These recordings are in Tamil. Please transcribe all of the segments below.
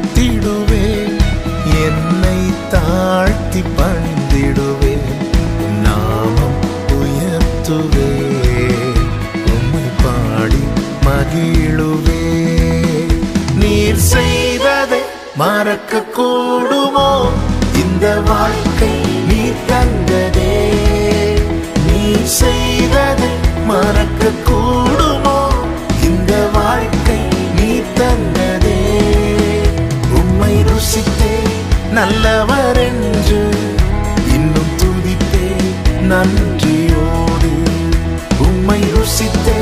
துதித்திடுவேன் என்னை தாழ்த்தி பணிந்திடுவேன் நாமம் உயர்த்துவே. உம்மை பாடி மகிழுவே. நீர் செய்ததை மறக்க கூடுமோ இந்த வாழ்க்கை நீர் தந்ததே நல்லவர் என்று இன்னும் துதித்தே நன்றியோடு. உம்மை ருசித்தே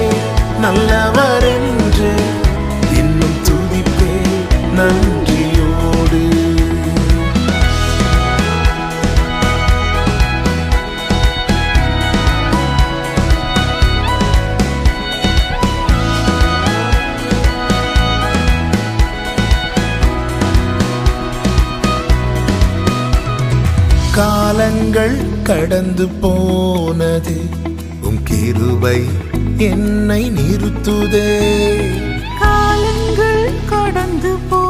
நல்லவர் என்று இன்னும் துதிப்பே நன்றி. காலங்கள் கடந்து போனது. உம் கிருபை என்னை நிறுத்துதே. காலங்கள் கடந்து போனதே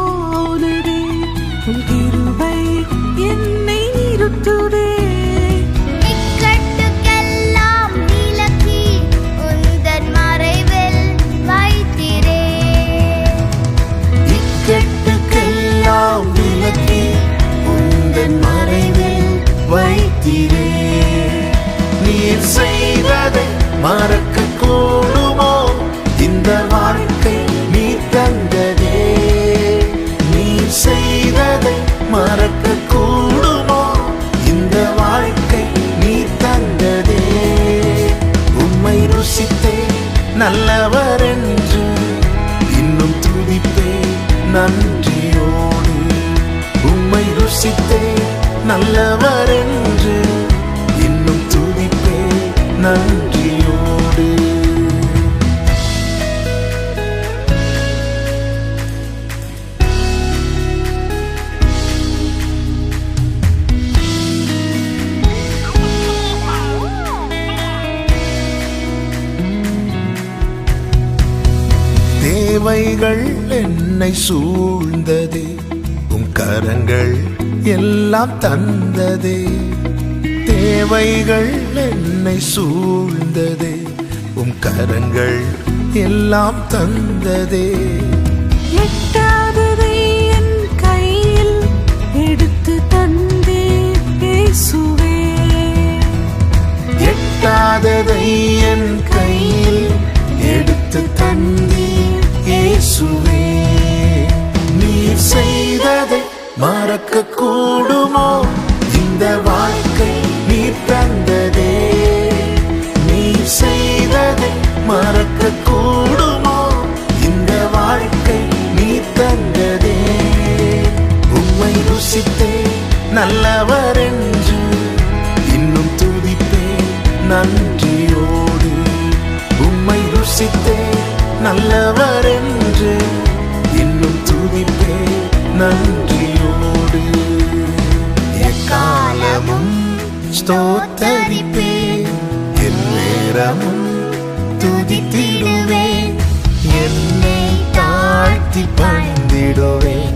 வைத்திரே நீர் செய்ததை மறக்க கூடுமோ இந்த வாழ்க்கை நீ தந்ததே நீர் செய்ததை மறக்க கூடுமோ இந்த வாழ்க்கை நீ தந்ததே உம்மை ருசித்தே நல்லவர் என்று இன்னும் துதிப்பே நன்றியோடு. உம்மை ருசித்தே நல்லவர் என்று தேவைகள் என்னை சூழ்ந்ததே. உம் கரங்கள் எல்லாம் தந்ததே. தேவைகள் என்னை சூழ்ந்ததே. உம் கரங்கள் எல்லாம் தந்ததே. இயேசுவே நீர் செய்ததை மறக்க கூடுமோ இந்த வாழ்க்கை நீர் தந்ததே. நீர் செய்ததை மறக்க கூடுமோ இந்த வாழ்க்கை நீர் தந்ததே. உம்மை ருசித்தே நல்லவர் என்று இன்னும் துதிப்பே நன்றியோடு. உம்மை ருசித்தே நல்லவர் என்று இன்னும் துதிப்பே நன்றியோடு. எக்காலமும் ஸ்தோத்தரிப்பே என் நேரமும் துதித்திடுவேன் என்னை தாழ்த்தி பணிந்திடுவேன்.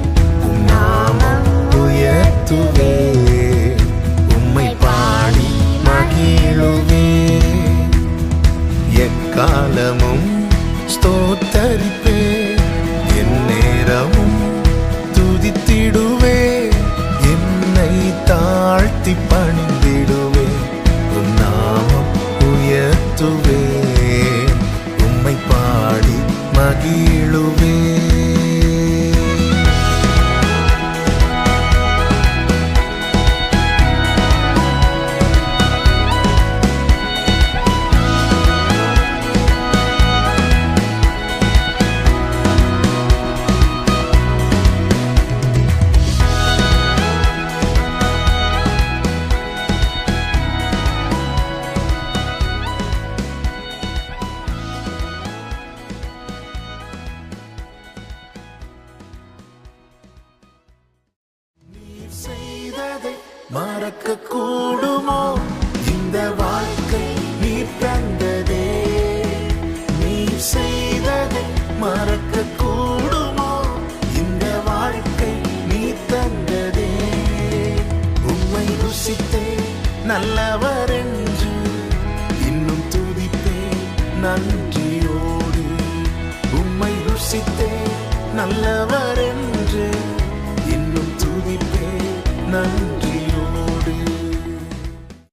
உம்மை பாடி மகிழுவே மறக்க கூடுமோ இந்த வாழ்க்கை நீ தந்ததே. நீ செய்ததை மறக்க கூடுமோ இந்த வாழ்க்கை நீ தந்ததே. உண்மை ருசித்தே நல்லவர் என்று இன்னும் துதித்தே நன்றியோடு. உண்மை ருசித்தே நல்லவர்